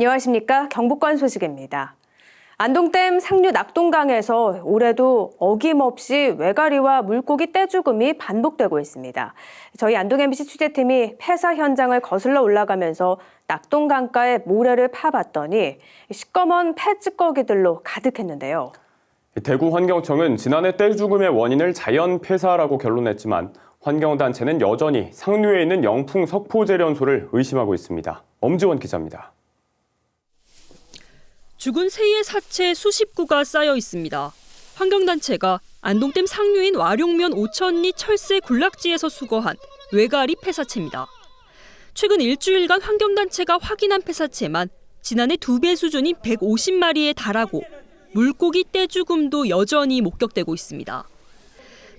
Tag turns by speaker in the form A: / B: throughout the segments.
A: 안녕하십니까. 경북관 소식입니다. 안동댐 상류 낙동강에서 올해도 어김없이 외가리와 물고기 떼죽음이 반복되고 있습니다. 저희 안동 MBC 취재팀이 폐사 현장을 거슬러 올라가면서 낙동강가의 모래를 파봤더니 시꺼먼 폐찌꺼기들로 가득했는데요.
B: 대구 환경청은 지난해 떼죽음의 원인을 자연 폐사라고 결론냈지만 환경단체는 여전히 상류에 있는 영풍 석포 재련소를 의심하고 있습니다. 엄지원 기자입니다.
C: 죽은 새의 사체 수십 구가 쌓여 있습니다. 환경단체가 안동댐 상류인 와룡면 오천리 철새 군락지에서 수거한 외가리 폐사체입니다. 최근 일주일간 환경단체가 확인한 폐사체만 지난해 두 배 수준인 150마리에 달하고 물고기 떼죽음도 여전히 목격되고 있습니다.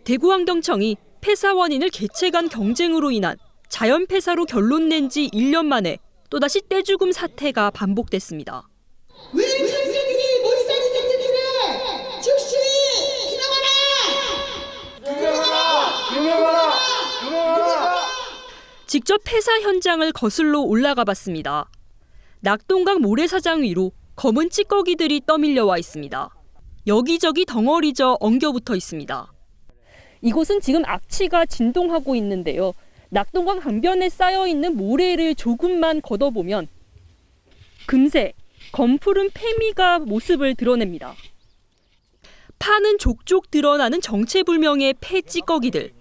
C: 대구환경청이 폐사 원인을 개체 간 경쟁으로 인한 자연 폐사로 결론 낸 지 1년 만에 또다시 떼죽음 사태가 반복됐습니다.
D: 왜 철새들이 몰살이 됐는지를 즉시 기나와라!
C: 직접 폐사 현장을 거슬러 올라가 봤습니다. 낙동강 모래사장 위로 검은 찌꺼기들이 떠밀려 와 있습니다. 여기저기 덩어리져 엉겨붙어 있습니다. 이곳은 지금 악취가 진동하고 있는데요. 낙동강 강변에 쌓여 있는 모래를 조금만 걷어보면 금세 검푸른 페미가 모습을 드러냅니다. 파는 족족 드러나는 정체불명의 폐 찌꺼기들.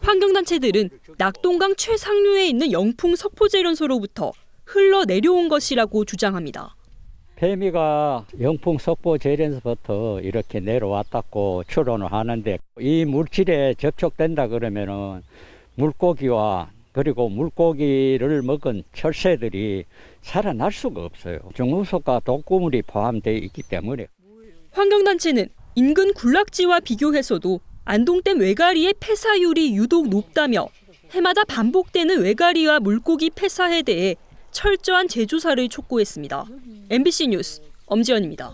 C: 환경단체들은 낙동강 최상류에 있는 영풍 석포재련소로부터 흘러내려온 것이라고 주장합니다.
E: 페미가 영풍 석보 재련소부터 이렇게 내려왔다고 추론을 하는데 이 물질에 접촉된다 그러면은 물고기와 그리고 물고기를 먹은 철새들이 살아날 수가 없어요. 중후석과 독구물이 포함되어 있기 때문에
C: 환경단체는 인근 군락지와 비교해서도 안동댐 외가리의 폐사율이 유독 높다며 해마다 반복되는 외가리와 물고기 폐사에 대해 철저한 재조사를 촉구했습니다. MBC 뉴스 엄지연입니다.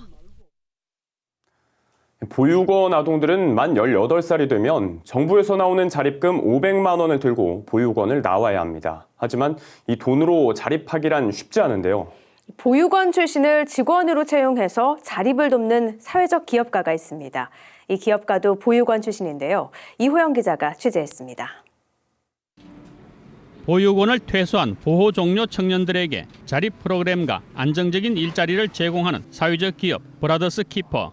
B: 보육원 아동들은 만 18살이 되면 정부에서 나오는 자립금 500만 원을 들고 보육원을 나와야 합니다. 하지만 이 돈으로 자립하기란 쉽지 않은데요.
A: 보육원 출신을 직원으로 채용해서 자립을 돕는 사회적 기업가가 있습니다. 이 기업가도 보육원 출신인데요. 이호영 기자가 취재했습니다.
F: 보육원을 퇴소한 보호 종료 청년들에게 자립 프로그램과 안정적인 일자리를 제공하는 사회적 기업 브라더스 키퍼.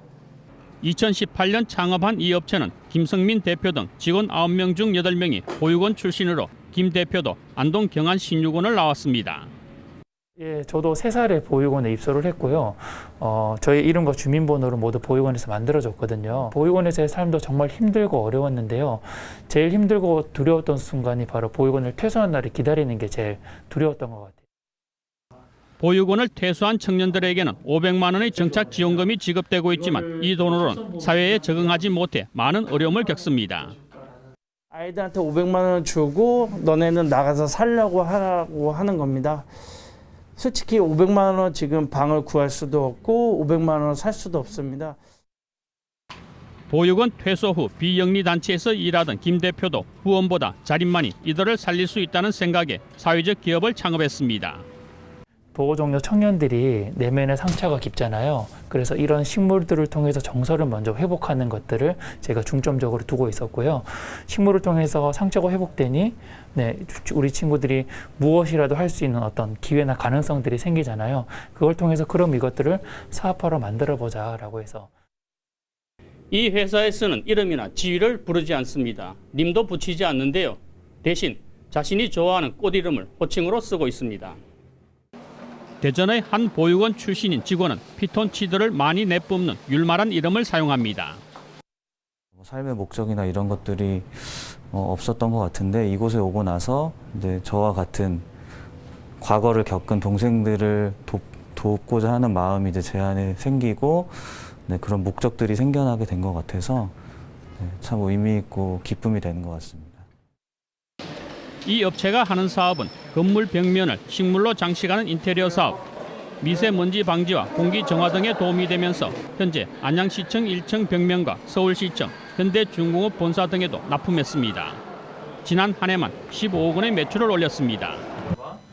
F: 2018년 창업한 이 업체는 김성민 대표 등 직원 9명 중 8명이 보육원 출신으로 김 대표도 안동 경안 신육원을 나왔습니다.
G: 예, 저도 세 살에 보육원에 입소를 했고요. 어, 저희 이름과 주민번호를 모두 보육원에서 만들어줬거든요. 보육원에서의 삶도 정말 힘들고 어려웠는데요. 제일 힘들고 두려웠던 순간이 바로 보육원을 퇴소한 날을 기다리는 게 제일 두려웠던 것 같아요.
F: 보육원을 퇴소한 청년들에게는 500만 원의 정착 지원금이 지급되고 있지만 이 돈으로는 사회에 적응하지 못해 많은 어려움을 겪습니다.
H: 아이들한테 500만 원을 주고 너네는 나가서 살려고 하라고 하는 겁니다. 솔직히 500만 원 지금 방을 구할 수도 없고 500만 원 살 수도 없습니다.
F: 보육원 퇴소 후 비영리 단체에서 일하던 김 대표도 후원보다 자립만이 이들을 살릴 수 있다는 생각에 사회적 기업을 창업했습니다.
G: 보호 종료 청년들이 내면의 상처가 깊잖아요. 그래서 이런 식물들을 통해서 정서를 먼저 회복하는 것들을 제가 중점적으로 두고 있었고요. 식물을 통해서 상처가 회복되니 네, 우리 친구들이 무엇이라도 할 수 있는 어떤 기회나 가능성들이 생기잖아요. 그걸 통해서 그럼 이것들을 사업화로 만들어 보자라고 해서
F: 이 회사에서는 이름이나 지위를 부르지 않습니다. 님도 붙이지 않는데요. 대신 자신이 좋아하는 꽃 이름을 호칭으로 쓰고 있습니다. 대전의 한 보육원 출신인 직원은 피톤치드를 많이 내뿜는 율마란 이름을 사용합니다.
I: 뭐 삶의 목적이나 이런 것들이 어, 없었던 것 같은데 이곳에 오고 나서 이제 저와 같은 과거를 겪은 동생들을 돕, 돕고자 하는 마음이 이제 제 안에 생기고 네, 그런 목적들이 생겨나게 된 것 같아서 네, 참 의미 있고 기쁨이 되는 것 같습니다.
F: 이 업체가 하는 사업은 건물 벽면을 식물로 장식하는 인테리어 사업, 미세먼지 방지와 공기 정화 등에 도움이 되면서 현재 안양시청 1층 벽면과 서울시청, 현대중공업 본사 등에도 납품했습니다. 지난 한 해만 15억 원의 매출을 올렸습니다.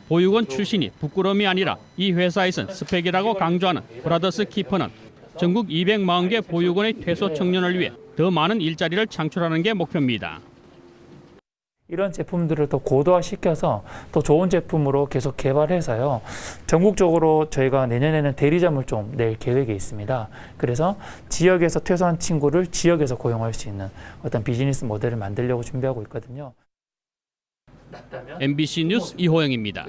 F: 보육원 출신이 부끄러움이 아니라 이 회사에선 스펙이라고 강조하는 브라더스 키퍼는 전국 240개 보육원의 퇴소 청년을 위해 더 많은 일자리를 창출하는 게 목표입니다.
G: 이런 제품들을 더 고도화시켜서 더 좋은 제품으로 계속 개발해서요. 전국적으로 저희가 내년에는 대리점을 좀 낼 계획이 있습니다. 그래서 지역에서 퇴소한 친구를 지역에서 고용할 수 있는 어떤 비즈니스 모델을 만들려고 준비하고 있거든요.
F: MBC 뉴스 이호영입니다.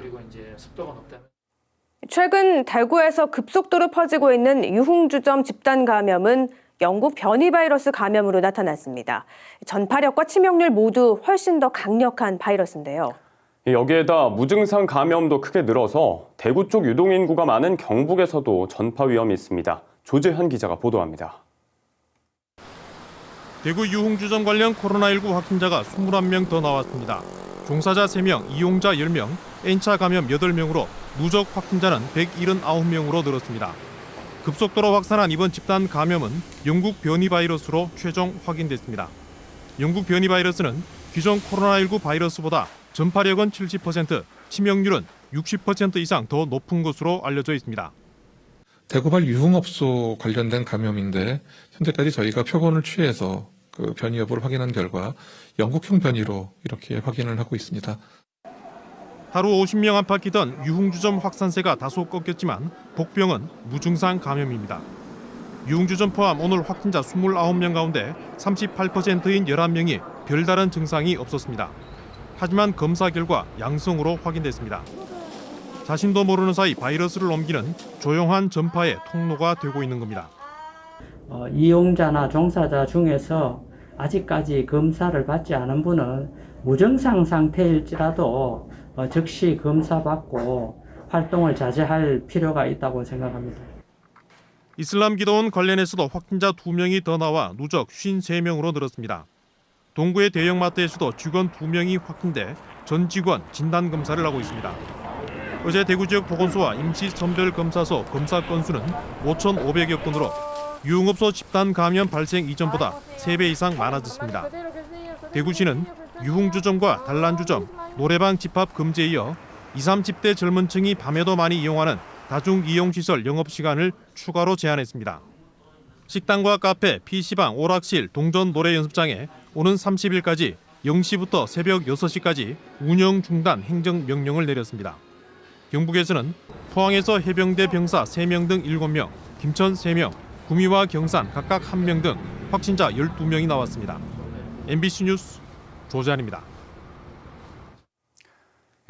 A: 최근 대구에서 급속도로 퍼지고 있는 유흥주점 집단 감염은 영국 변이 바이러스 감염으로 나타났습니다. 전파력과 치명률 모두 훨씬 더 강력한 바이러스인데요.
B: 여기에다 무증상 감염도 크게 늘어서 대구 쪽 유동 인구가 많은 경북에서도 전파 위험이 있습니다. 조재현 기자가 보도합니다.
J: 대구 유흥주점 관련 코로나19 확진자가 21명 더 나왔습니다. 종사자 3명, 이용자 10명, N차 감염 8명으로 누적 확진자는 179명으로 늘었습니다. 급속도로 확산한 이번 집단 감염은 영국 변이 바이러스로 최종 확인됐습니다. 영국 변이 바이러스는 기존 코로나19 바이러스보다 전파력은 70%, 치명률은 60% 이상 더 높은 것으로 알려져 있습니다.
K: 대구발 유흥업소 관련된 감염인데 현재까지 저희가 표본을 취해서 그 변이 여부를 확인한 결과 영국형 변이로 이렇게 확인을 하고 있습니다.
J: 하루 50명 안팎이던 유흥주점 확산세가 다소 꺾였지만 복병은 무증상 감염입니다. 유흥주점 포함 오늘 확진자 29명 가운데 38%인 11명이 별다른 증상이 없었습니다. 하지만 검사 결과 양성으로 확인됐습니다. 자신도 모르는 사이 바이러스를 옮기는 조용한 전파의 통로가 되고 있는 겁니다.
L: 어, 이용자나 종사자 중에서 아직까지 검사를 받지 않은 분은 무증상 상태일지라도 어, 즉시 검사받고 활동을 자제할 필요가 있다고 생각합니다.
J: 이슬람 기도원 관련해서도 확진자 2명이 더 나와 누적 53명으로 늘었습니다. 동구의 대형마트에서도 직원 2명이 확진돼 전 직원 진단 검사를 하고 있습니다. 어제 대구 지역 보건소와 임시 선별 검사소 검사 건수는 5,500여 건으로 유흥업소 집단 감염 발생 이전보다 3배 이상 많아졌습니다. 대구시는 유흥주점과 단란주점, 노래방 집합 금지에 이어 2, 30대 젊은 층이 밤에도 많이 이용하는 다중 이용 시설 영업 시간을 추가로 제한했습니다. 식당과 카페, PC방, 오락실, 동전 노래 연습장에 오는 30일까지 0시부터 새벽 6시까지 운영 중단 행정 명령을 내렸습니다. 경북에서는 포항에서 해병대 병사 3명 등 7명, 김천 3명, 구미와 경산 각각 1명 등 확진자 12명이 나왔습니다. MBC 뉴스 조재한입니다.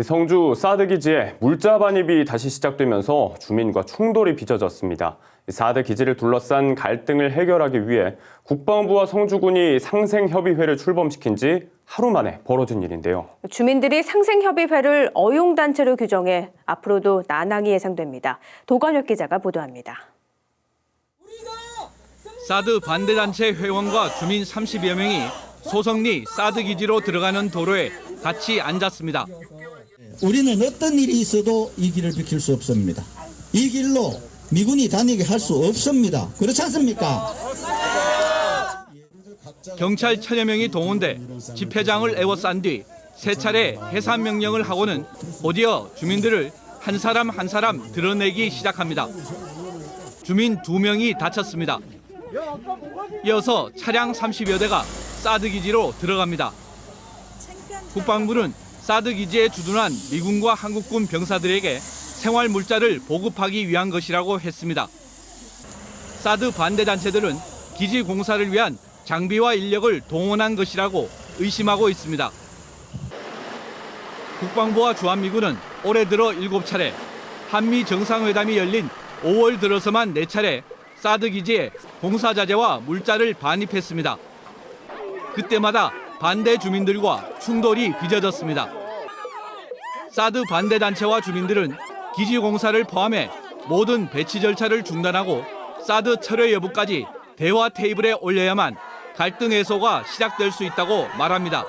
B: 성주 사드 기지에 물자 반입이 다시 시작되면서 주민과 충돌이 빚어졌습니다. 사드 기지를 둘러싼 갈등을 해결하기 위해 국방부와 성주군이 상생협의회를 출범시킨 지 하루 만에 벌어진 일인데요.
A: 주민들이 상생협의회를 어용단체로 규정해 앞으로도 난항이 예상됩니다. 도관혁 기자가 보도합니다.
M: 사드 반대단체 회원과 주민 30여 명이 소성리 사드 기지로 들어가는 도로에 같이 앉았습니다.
D: 우리는 어떤 일이 있어도 이 길을 비킬 수 없습니다. 이 길로 미군이 다니게 할 수 없습니다. 그렇지 않습니까?
M: 경찰 천여 명이 동원돼 집회장을 에워싼 뒤 세 차례 해산 명령을 하고는 곧이어 주민들을 한 사람 한 사람 드러내기 시작합니다. 주민 두 명이 다쳤습니다. 이어서 차량 30여 대가 사드 기지로 들어갑니다. 국방부는 사드 기지에 주둔한 미군과 한국군 병사들에게 생활 물자를 보급하기 위한 것이라고 했습니다. 사드 반대 단체들은 기지 공사를 위한 장비와 인력을 동원한 것이라고 의심하고 있습니다. 국방부와 주한미군은 올해 들어 7차례, 한미 정상회담이 열린 5월 들어서만 4차례 사드 기지에 공사 자재와 물자를 반입했습니다. 그때마다 반대 주민들과 충돌이 빚어졌습니다. 사드 반대 단체와 주민들은 기지 공사를 포함해 모든 배치 절차를 중단하고 사드 철회 여부까지 대화 테이블에 올려야만 갈등 해소가 시작될 수 있다고 말합니다.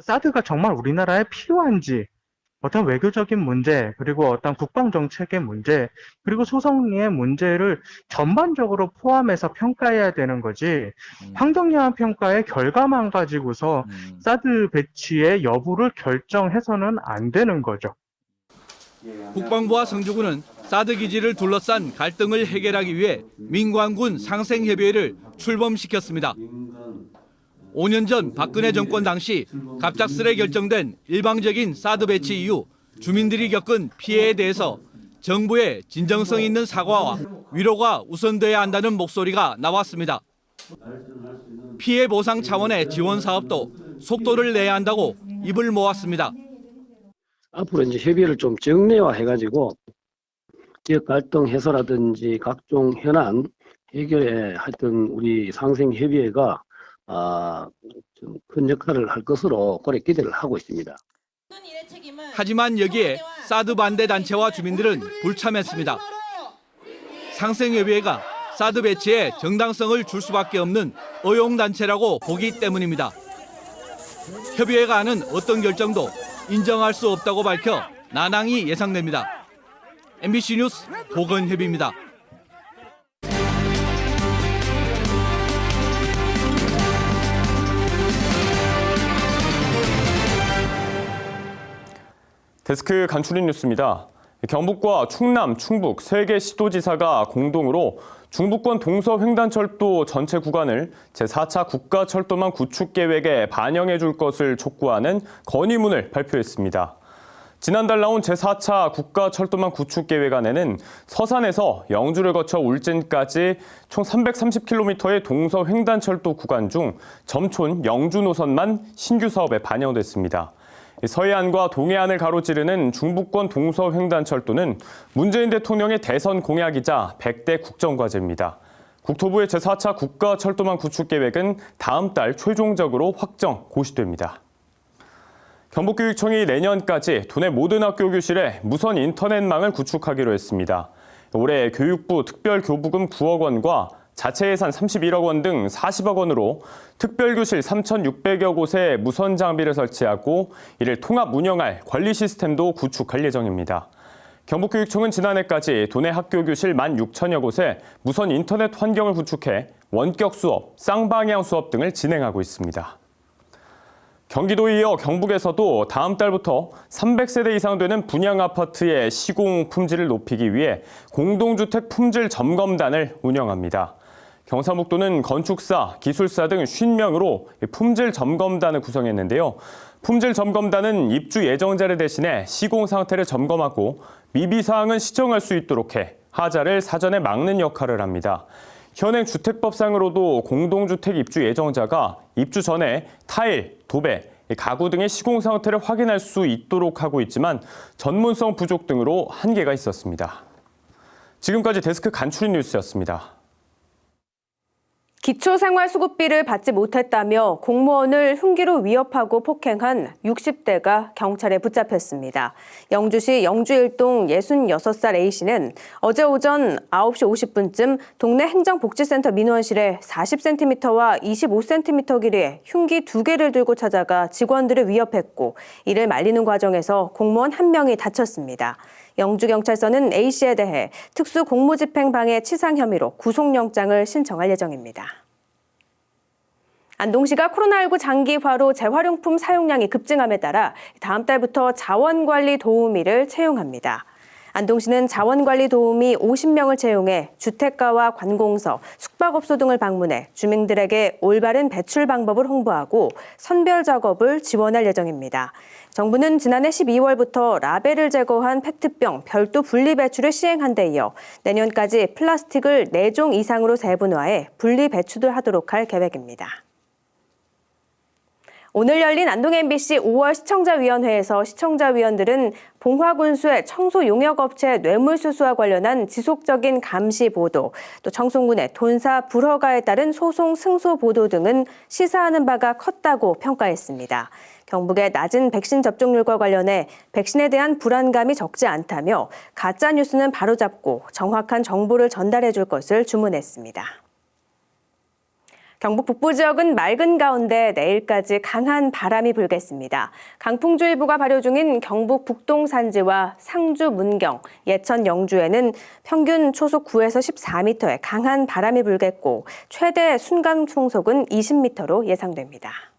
N: 사드가 정말 우리나라에 필요한지 어떤 외교적인 문제 그리고 어떤 국방 정책의 문제 그리고 소송의 문제를 전반적으로 포함해서 평가해야 되는 거지 환경영향 평가의 결과만 가지고서 사드 배치의 여부를 결정해서는 안 되는 거죠.
M: 국방부와 성주군은 사드 기지를 둘러싼 갈등을 해결하기 위해 민관군 상생협의회를 출범시켰습니다. 5년 전 박근혜 정권 당시 갑작스레 결정된 일방적인 사드 배치 이후 주민들이 겪은 피해에 대해서 정부의 진정성 있는 사과와 위로가 우선돼야 한다는 목소리가 나왔습니다. 피해 보상 차원의 지원 사업도 속도를 내야 한다고 입을 모았습니다.
O: 앞으로 이제 협의를 좀 정례화해가지고 지역 갈등 해소라든지 각종 현안 해결에 하여튼 우리 상생 협의회가 아, 좀큰 역할을 할 것으로 그래 기대를 하고 있습니다.
M: 하지만 여기에 사드 반대 단체와 주민들은 불참했습니다. 상생협의회가 사드 배치에 정당성을 줄 수밖에 없는 어용단체라고 보기 때문입니다. 협의회가 하는 어떤 결정도 인정할 수 없다고 밝혀 난항이 예상됩니다. MBC 뉴스 보건협의입니다.
B: 데스크 간추린 뉴스입니다. 경북과 충남, 충북 세 개 시도지사가 공동으로 중부권 동서횡단철도 전체 구간을 제4차 국가철도망 구축 계획에 반영해 줄 것을 촉구하는 건의문을 발표했습니다. 지난달 나온 제4차 국가철도망 구축 계획안에는 서산에서 영주를 거쳐 울진까지 총 330km의 동서횡단철도 구간 중 점촌 영주 노선만 신규 사업에 반영됐습니다. 서해안과 동해안을 가로지르는 중부권 동서횡단철도는 문재인 대통령의 대선 공약이자 100대 국정과제입니다. 국토부의 제4차 국가 철도망 구축 계획은 다음 달 최종적으로 확정 고시됩니다. 경북교육청이 내년까지 도내 모든 학교 교실에 무선 인터넷망을 구축하기로 했습니다. 올해 교육부 특별교부금 9억 원과 자체 예산 31억 원 등 40억 원으로 특별교실 3,600여 곳에 무선 장비를 설치하고 이를 통합 운영할 관리 시스템도 구축할 예정입니다. 경북교육청은 지난해까지 도내 학교 교실 1만 6천여 곳에 무선 인터넷 환경을 구축해 원격 수업, 쌍방향 수업 등을 진행하고 있습니다. 경기도에 이어 경북에서도 다음 달부터 300세대 이상 되는 분양 아파트의 시공 품질을 높이기 위해 공동주택 품질 점검단을 운영합니다. 경사북도는 건축사, 기술사 등 50명으로 품질 점검단을 구성했는데요. 품질 점검단은 입주 예정자를 대신해 시공 상태를 점검하고 미비 사항은 시정할 수 있도록 해 하자를 사전에 막는 역할을 합니다. 현행 주택법상으로도 공동주택 입주 예정자가 입주 전에 타일, 도배, 가구 등의 시공 상태를 확인할 수 있도록 하고 있지만 전문성 부족 등으로 한계가 있었습니다. 지금까지 데스크 간추린 뉴스였습니다.
A: 기초생활수급비를 받지 못했다며 공무원을 흉기로 위협하고 폭행한 60대가 경찰에 붙잡혔습니다. 영주시 영주일동 66살 A씨는 어제 오전 9시 50분쯤 동네 행정복지센터 민원실에 40cm와 25cm 길이의 흉기 두 개를 들고 찾아가 직원들을 위협했고 이를 말리는 과정에서 공무원 한 명이 다쳤습니다. 영주경찰서는 A씨에 대해 특수공무집행방해 치상 혐의로 구속영장을 신청할 예정입니다. 안동시가 코로나19 장기화로 재활용품 사용량이 급증함에 따라 다음 달부터 자원관리 도우미를 채용합니다. 안동시는 자원관리 도우미 50명을 채용해 주택가와 관공서, 숙박업소 등을 방문해 주민들에게 올바른 배출 방법을 홍보하고 선별 작업을 지원할 예정입니다. 정부는 지난해 12월부터 라벨을 제거한 페트병 별도 분리 배출을 시행한 데 이어 내년까지 플라스틱을 4종 이상으로 재분화해 분리 배출을 하도록 할 계획입니다. 오늘 열린 안동 MBC 5월 시청자위원회에서 시청자위원들은 봉화군수의 청소 용역업체 뇌물수수와 관련한 지속적인 감시 보도, 또 청송군의 돈사 불허가에 따른 소송 승소 보도 등은 시사하는 바가 컸다고 평가했습니다. 경북의 낮은 백신 접종률과 관련해 백신에 대한 불안감이 적지 않다며 가짜 뉴스는 바로잡고 정확한 정보를 전달해 줄 것을 주문했습니다. 경북 북부 지역은 맑은 가운데 내일까지 강한 바람이 불겠습니다. 강풍주의보가 발효 중인 경북 북동 산지와 상주 문경, 예천 영주에는 평균 초속 9에서 14m의 강한 바람이 불겠고 최대 순간 풍속은 20m로 예상됩니다.